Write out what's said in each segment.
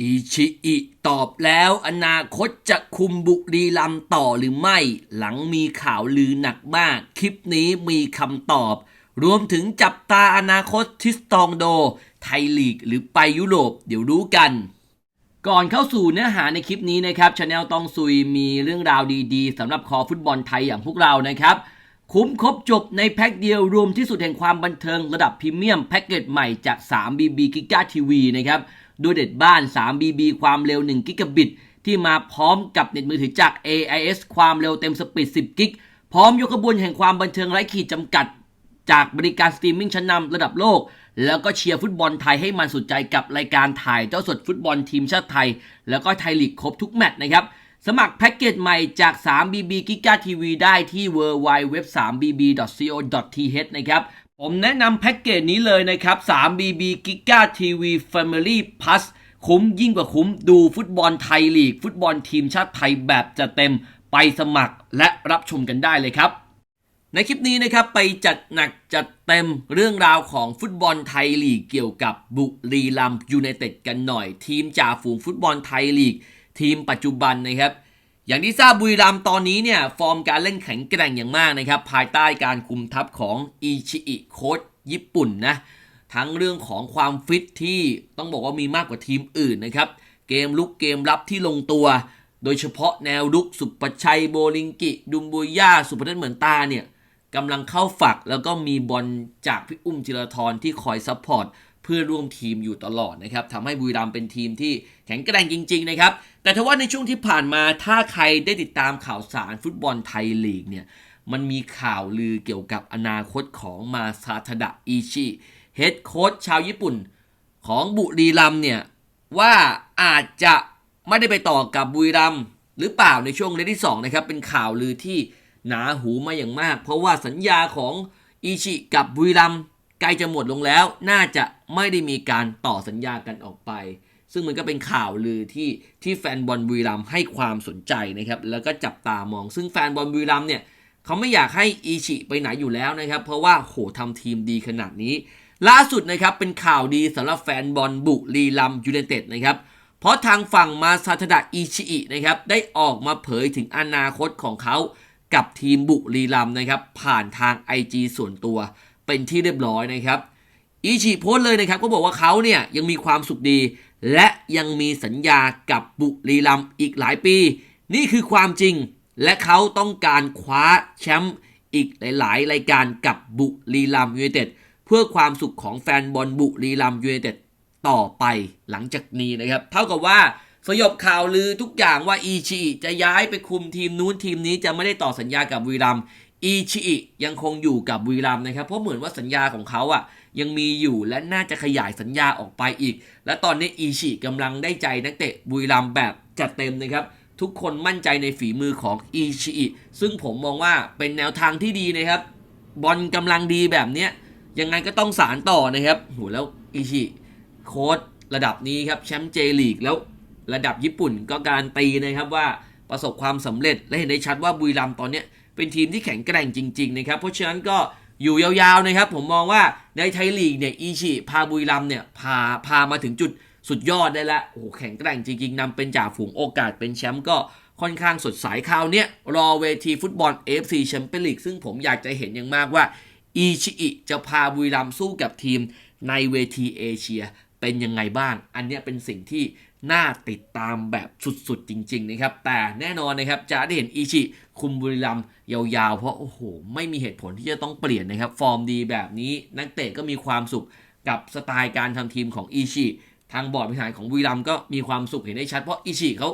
อิชิอิตอบแล้วอนาคตจะคุมบุรีรัมต่อหรือไม่ หลังมีข่าวลือหนักมาก คลิปนี้มีคำตอบ รวมถึงจับตาอนาคตทิสตองโด ไทยลีกหรือไปยุโรปเดี๋ยวรู้กัน ก่อนเข้าสู่เนื้อหาในคลิปนี้นะครับชาแนลต้องซุยมีเรื่องราวดีๆสำหรับคอฟุตบอลไทยอย่างพวกเรานะครับคุ้มครบจบในแพ็คเดียวรวมที่สุดแห่งความบันเทิงระดับพรีเมียมแพ็กเกจใหม่จาก 3BB g i g a TV นะครับ ด้วยเด็ดบ้าน 3BB ความเร็ว 1 กิกะบิต ที่มาพร้อมกับเน็ตมือถือจาก AIS ความเร็วเต็มสปีด 10 กิก พร้อมยกขบวนแห่งความบันเทิงไร้ขีดจำกัด จากบริการสตรีมมิ่งชั้นนำระดับโลก แล้วก็เชียร์ฟุตบอลไทยให้มันสุดใจกับรายการถ่ายเจ้าสดฟุตบอลทีมชาติไทย แล้วก็ไทยลีกครบทุกแมตช์นะครับสมัครแพ็กเกจใหม่จาก 3BB g i g a TV ได้ที่ www.3bb.co.th นะครับ ผมแนะนำแพ็กเกจนี้เลยนะครับ 3BB g i g a TV Family Plus คุ้มยิ่งกว่าคุ้มดูฟุตบอลไทยลีก ฟุตบอลทีมชาติไทยแบบจะเต็มไปสมัครและรับชมกันได้เลยครับ ในคลิปนี้นะครับไปจัดหนักจัดเต็มเรื่องราวของฟุตบอลไทยลีกเกี่ยวกับบุรีรัมยูไนเต็ดกันหน่อย ทีมจ่าฝูงฟุตบอลไทยลีก ทีมปัจจุบันนะครับ อย่างที่ทราบบุรีรัมตอนนี้เนี่ย ฟอร์มการเล่นแข็งแกร่งอย่างมากนะครับ ภายใต้การคุมทัพของอิชิอิโค้ชญี่ปุ่นนะ ทั้งเรื่องของความฟิตที่ต้องบอกว่ามีมากกว่าทีมอื่นนะครับ เกมลุกเกมรับที่ลงตัว โดยเฉพาะแนวลุกสุปชัยโบลิงกิ ดุมบุยย่าสุพนัทเหมือนตาเนี่ยกำลังเข้าฝักแล้วก็มีบอลจากพี่อุ้มจิรทรที่คอยซัพพอร์ต เพื่อร่วมทีมอยู่ตลอดนะครับทำให้บุรีรัมเป็นทีมที่แข็งแกร่งจริง ๆ นะครับ แต่ทว่าในช่วงที่ผ่านมาถ้าใครได้ติดตามข่าวสารฟุตบอลไทยลีกเนี่ยมันมีข่าวลือเกี่ยวกับอนาคตของมาซาทดะอิชิเฮดโค้ชชาวญี่ปุ่น ของบุรีรัมเนี่ยว่าอาจจะไม่ได้ไปต่อกับบุรีรัมหรือเปล่าในช่วงเลที่สองนะครับเป็นข่าวลือที่หนาหูมาอย่างมาก เพราะว่าสัญญาของอิชิกับบุรีรัม ใกล้จะหมดลงแล้ว น่าจะไม่ได้มีการต่อสัญญากันออกไป ซึ่งมันก็เป็นข่าวลือที่ที่แฟนบอลบุรีรัมให้ความสนใจนะครับ แล้วก็จับตามอง ซึ่งแฟนบอลบุรีรัมเนี่ยเขาไม่อยากให้อิชิไปไหนอยู่แล้วนะครับ เพราะว่าโหทำทีมดีขนาดนี้ ล่าสุดนะครับเป็นข่าวดีสำหรับแฟนบอลบุรีรัมย์ยูไนเต็ดนะครับเพราะทางฝั่งมาซาทดะอิชิอินะครับได้ออกมาเผยถึงอนาคตของเขากับทีมบุรีรัมนะครับผ่านทาง IG ส่วนตัว เป็นที่เรียบร้อยนะครับอิชิโพสเลยนะครับก็บอกว่าเขาเนี่ยยังมีความสุขดี และยังมีสัญญากับบุรีรัมอีกหลายปี นี่คือความจริง และเขาต้องการคว้าแชมป์อีกหลาย ๆ รายการกับบุรีรัมย์ยูไนเต็ดเพื่อความสุขของแฟนบอลบุรีรัมย์ยูไนเต็ดต่อไปหลังจากนี้นะครับ เท่ากับว่าสยบข่าวลือทุกอย่างว่าอีชิจะย้ายไปคุมทีมนู้นทีมนี้จะไม่ได้ต่อสัญญากับบุรีรัม อีชิยังคงอยู่กับบุรีรัมนะครับ เพราะเหมือนว่าสัญญาของเขาอะยังมีอยู่และน่าจะขยายสัญญาออกไปอีก และตอนนี้อีชิกำลังได้ใจนักเตะบุรีรัมแบบจัดเต็มนะครับ ทุกคนมั่นใจในฝีมือของอีชิซึ่งผมมองว่าเป็นแนวทางที่ดีนะครับ บอลกำลังดีแบบเนี้ยยังไงก็ต้องสารต่อนะครับโหแล้วอิชิโค้ดระดับนี้ครับแชมป์เจลีกแล้วระดับญี่ปุ่นก็การตีนะครับว่าประสบความสำเร็จและเห็นได้ชัดว่าบุรีรัมย์ตอนเนี้ย เป็นทีมที่แข็งแกร่งจริงๆนะครับเพราะฉะนั้นก็อยู่ยาวๆนะครับ ผมมองว่าในไทยลีกเนี่ยอิชิพาบุรีรัมเนี่ยพาพามาถึงจุดสุดยอดได้ล้วโอ้โหแข็งแกร่งจริงๆนำเป็นจ่าฝูงโอกาสเป็นแชมป์ก็ค่อนข้างสดใสคราวเนี้ยรอเวทีฟุตบอล AFC แชมเปี้ยนลีกซึ่งผมอยากจะเห็นอย่างมากว่าอีชิอิจะพาบุรีรัมสู้กับทีมในเวทีเอเชียเป็นยังไงบ้าง อันนี้เป็นสิ่งที่ น่าติดตามแบบสุดๆจริง ๆ นะครับ แต่แน่นอนนะครับจะได้เห็นอีชิคุมบุรีรัมย์ยาวๆ เพราะโอ้โห ไม่มีเหตุผลที่จะต้องเปลี่ยนนะครับ ฟอร์มดีแบบนี้ นักเตะก็มีความสุขกับสไตล์การทำทีมของอีชิทางบอร์ดบริหารของบุรีรัมย์ก็มีความสุขเห็นได้ชัด เพราะอีชิเขา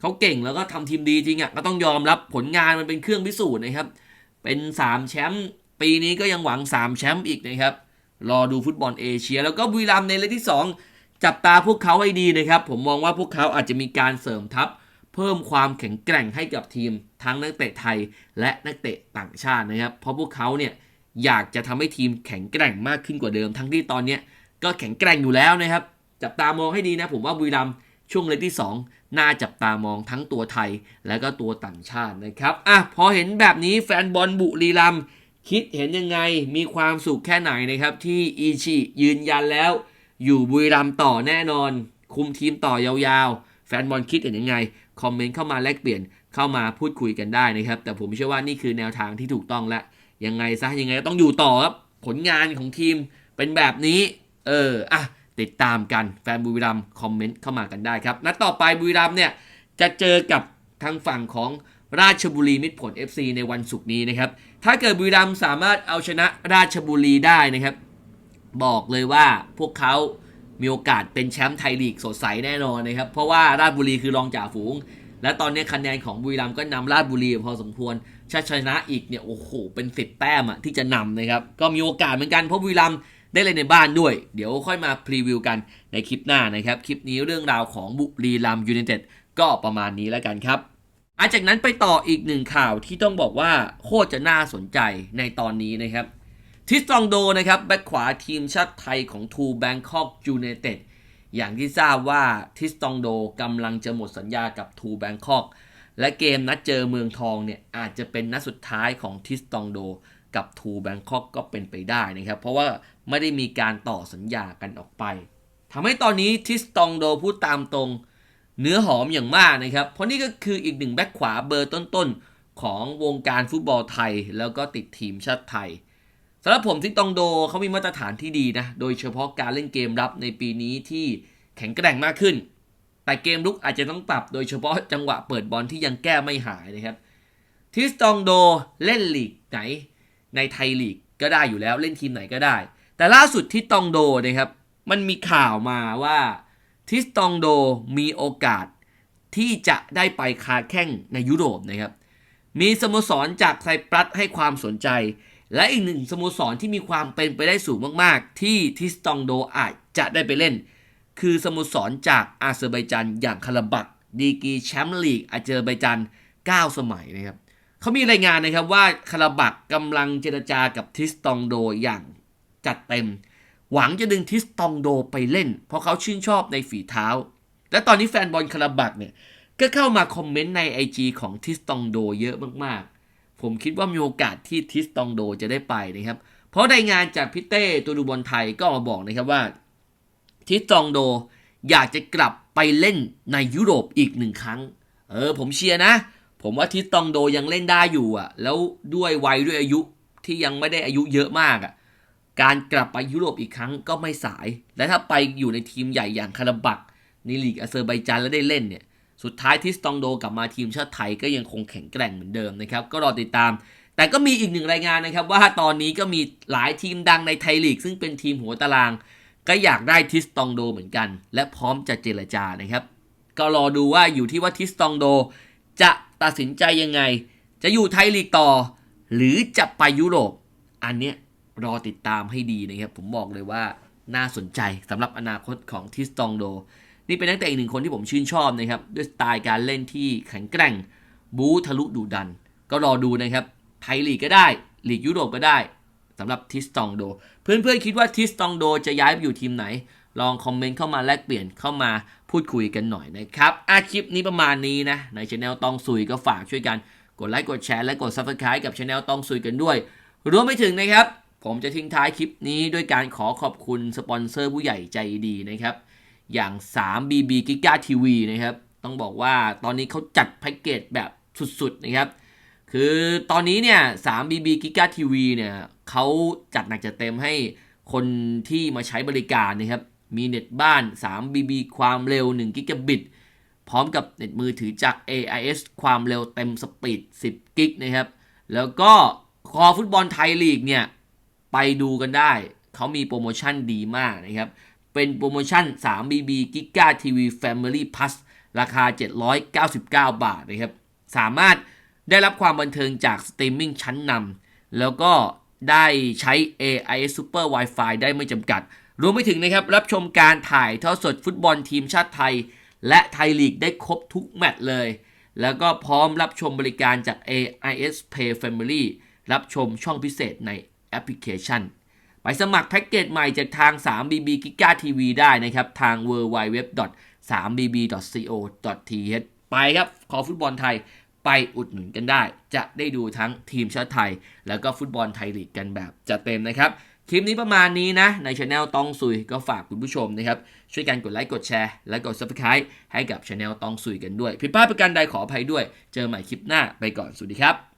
เขาเก่งแล้วก็ทำทีมดีจริงอะก็ต้องยอมรับผลงานมันเป็นเครื่องพิสูจน์นะครับ เป็น 3 แชมป์ปีนี้ก็ยังหวัง 3 แชมป์อีกนะครับรอดูฟุตบอลเอเชีย แล้วก็บุรีรัมย์ในเลขที่ 2 จับตาพวกเขาให้ดีนะครับ ผมมองว่าพวกเขาอาจจะมีการเสริมทัพ เพิ่มความแข็งแกร่งให้กับทีม ทั้งนักเตะไทยและนักเตะต่างชาตินะครับ เพราะพวกเขาเนี่ยอยากจะทำให้ทีมแข็งแกร่งมากขึ้นกว่าเดิม ทั้งที่ตอนนี้ก็แข็งแกร่งอยู่แล้วนะครับ จับตามองให้ดีนะ ผมว่าบุรีรัมย์ช่วงเลขที่ 2 น่าจับตามองทั้งตัวไทยและก็ตัวต่างชาตินะครับอะพอเห็นแบบนี้แฟนบอลบุรีรัมย์คิดเห็นยังไงมีความสุขแค่ไหนนะครับ ที่อีชิยืนยันแล้ว อยู่บุรีรัมต่อแน่นอน คุมทีมต่อยาวๆ แฟนบอลคิดเห็นยังไง คอมเมนต์เข้ามาแลกเปลี่ยนเข้ามาพูดคุยกันได้นะครับ แต่ผมเชื่อว่านี่คือแนวทางที่ถูกต้องและ ยังไงซะยังไงก็ต้องอยู่ต่อครับผลงานของทีมเป็นแบบนี้ เอออะติดตามกันแฟนบุรีรัมคอมเมนต์เข้ามากันได้ครับนัดต่อไปบุรีรัมเนี่ยจะเจอกับทางฝั่งของราชบุรีมิตรผล FC ในวันศุกร์นี้นะครับ ถ้าเกิดบุรีรัมย์สามารถเอาชนะราชบุรีได้นะครับ บอกเลยว่าพวกเขามีโอกาสเป็นแชมป์ไทยลีกสดใสแน่นอนนะครับ เพราะว่าราชบุรีคือรองจ่าฝูง และตอนนี้คะแนนของบุรีรัมย์ก็นำราชบุรีพอสมควรถ้าชนะอีกเนี่ยโอ้โหเป็นสิบแต้มอะที่จะนำนะครับ ก็มีโอกาสเหมือนกันเพราะบุรีรัมย์ได้เล่นในบ้านด้วย เดี๋ยวค่อยมาพรีวิวกันในคลิปหน้านะครับ คลิปนี้เรื่องราวของบุรีรัมย์ยูไนเต็ดก็ประมาณนี้แล้วกันครับอาจากนั้นไปต่ออีกหนึ่งข่าวที่ต้องบอกว่าโคตรจะน่าสนใจในตอนนี้นะครับ ทิสตองโดนะครับแบ็คขวาทีมชาติไทยของทูแบงคอกยูไนเต็ดอย่างที่ทราบว่าทิสตองโดกำลังจะหมดสัญญากับทูแบงคอกและเกมนัดเจอเมืองทองเนี่ยอาจจะเป็นนัดสุดท้ายของทิสตองโดกับทูแบงคอกก็เป็นไปได้นะครับ เพราะว่าไม่ได้มีการต่อสัญญากันออกไปทำให้ตอนนี้ทิสตองโดพูดตามตรงเนื้อหอมอย่างมากนะครับ เพราะนี่ก็คืออีกหนึ่งแบ็คขวาเบอร์ต้นๆ ของวงการฟุตบอลไทย แล้วก็ติดทีมชาติไทย สำหรับผมที่ตองโดเขามีมาตรฐานที่ดีนะ โดยเฉพาะการเล่นเกมรับในปีนี้ที่แข็งแกร่งมากขึ้น แต่เกมลุกอาจจะต้องปรับโดยเฉพาะจังหวะเปิดบอลที่ยังแก้ไม่หายนะครับ ทิสตองโดเล่นลีกไหน ในไทยลีกก็ได้อยู่แล้วเล่นทีมไหนก็ได้ แต่ล่าสุดที่ตองโดนะครับ มันมีข่าวมาว่าทิสตองโดมีโอกาสที่จะได้ไปคาแข้งในยุโรปนะครับ มีสโมสรจากไซปรัสให้ความสนใจ และอีกหนึ่งสโมสรที่มีความเป็นไปได้สูงมากๆ ที่ทิสตองโดอาจจะได้ไปเล่น คือสโมสรจากอาเซอร์ไบจันอย่างคาราบักดีกีแชมป์ลีกอาเซอร์ไบจัน9 สมัยนะครับเขามีรายงานนะครับว่าคาราบักกำลังเจรจากับทิสตองโดอย่างจัดเต็ม หวังจะดึงทิสตองโดไปเล่น เพราะเขาชื่นชอบในฝีเท้า และตอนนี้แฟนบอลคาราบักเนี่ยก็เข้ามาคอมเมนต์ใน IG ของทิสตองโดเยอะมากๆ ผมคิดว่ามีโอกาสที่ทิสตองโดจะได้ไปนะครับ เพราะรายงานจากพี่เต้ตัวดูบอลไทยก็มาบอกนะครับว่า ทิสตองโดอยากจะกลับไปเล่นในยุโรปอีกหนึ่งครั้ง เออ ผมเชียร์นะ ผมว่าทิสตองโดยังเล่นได้อยู่อะ แล้วด้วยวัยด้วยอายุที่ยังไม่ได้อายุเยอะมากอะ การกลับไปยุโรปอีกครั้งก็ไม่สาย และถ้าไปอยู่ในทีมใหญ่อย่างคาราบักในลีกอาเซอร์ไบจานแล้วได้เล่นเนี่ย สุดท้ายทิสตองโดกลับมาทีมชาติไทยก็ยังคงแข็งแกร่งเหมือนเดิมนะครับ ก็รอติดตาม แต่ก็มีอีกหนึ่งรายงานนะครับ ว่าตอนนี้ก็มีหลายทีมดังในไทยลีก ซึ่งเป็นทีมหัวตาราง ก็อยากได้ทิสตองโดเหมือนกัน และพร้อมจะเจรจานะครับ ก็รอดูว่าอยู่ที่ว่าทิสตองโด จะตัดสินใจยังไง จะอยู่ไทยลีกต่อ หรือจะไปยุโรป อันเนี้ยรอติดตามให้ดีนะครับ ผมบอกเลยว่าน่าสนใจสำหรับอนาคตของทิสตองโด นี่เป็นนักเตะอีกหนึ่งคนที่ผมชื่นชอบนะครับ ด้วยสไตล์การเล่นที่แข็งแกร่ง บูทะลุดุดัน ก็รอดูนะครับไทยลีกก็ได้ลีกยุโรปก็ได้สำหรับทิสตองโด เพื่อนๆคิดว่าทิสตองโดจะย้ายไปอยู่ทีมไหน ลองคอมเมนต์เข้ามาแลกเปลี่ยนเข้ามาพูดคุยกันหน่อยนะครับอาคลิปนี้ประมาณนี้นะ ในช anel ตองซุยก็ฝากช่วยกัน กดไลค์กดแชร์และกด subscribe กับช anel ตองซุยกันด้วย รวมไปถึงนะครับ ผมจะทิ้งท้ายคลิปนี้ด้วยการขอขอบคุณสปอนเซอร์ผู้ใหญ่ใจดีนะครับ อย่าง 3BB Giga TV นะครับ ต้องบอกว่าตอนนี้เขาจัดแพ็กเกจแบบสุดๆนะครับ คือตอนนี้เนี่ย 3BB Giga TV เนี่ยเขาจัดหนักจัดเต็มให้คนที่มาใช้บริการนะครับ มีเน็ตบ้าน 3BB ความเร็ว1 g b พร้อมกับเน็ตมือถือจาก AIS ความเร็วเต็มสปีด 10 กิกนะครับ แล้วก็คอฟุตบอลไทยลีกเนี่ย ไปดูกันได้ เขามีโปรโมชั่นดีมากนะครับ เป็นโปรโมชั่น 3BB Giga TV Family Plus ราคา 799 บาทนะครับ สามารถได้รับความบันเทิงจากสตรีมมิ่งชั้นนำแล้วก็ได้ใช้ AIS Super Wi-Fi ได้ไม่จำกัด รวมไปถึงนะครับ รับชมการถ่ายทอดสดฟุตบอลทีมชาติไทย และไทยลีกได้ครบทุกแมตช์เลย แล้วก็พร้อมรับชมบริการจาก AIS Pay Family รับชมช่องพิเศษในแอปพลิเคชัน ไปสมัครแพ็กเกจใหม่จากทาง 3BB Giga TV ได้นะครับ ทาง www.3bb.co.th ไปครับ ขอฟุตบอลไทยไปอุดหนุนกันได้ จะได้ดูทั้งทีมชาติไทย แล้วก็ฟุตบอลไทยลีกกันแบบจะเต็มนะครับ คลิปนี้ประมาณนี้นะ ในช anel ตองซุยก็ฝากคุณผู้ชมนะครับ ช่วยกันกดไลค์กดแชร์ และกด subscribe ให้กับช anel ตองซุยกันด้วย ผิดพลาดประการใดขออภัยด้วย เจอใหม่คลิปหน้าไปก่อนสวัสดีครับ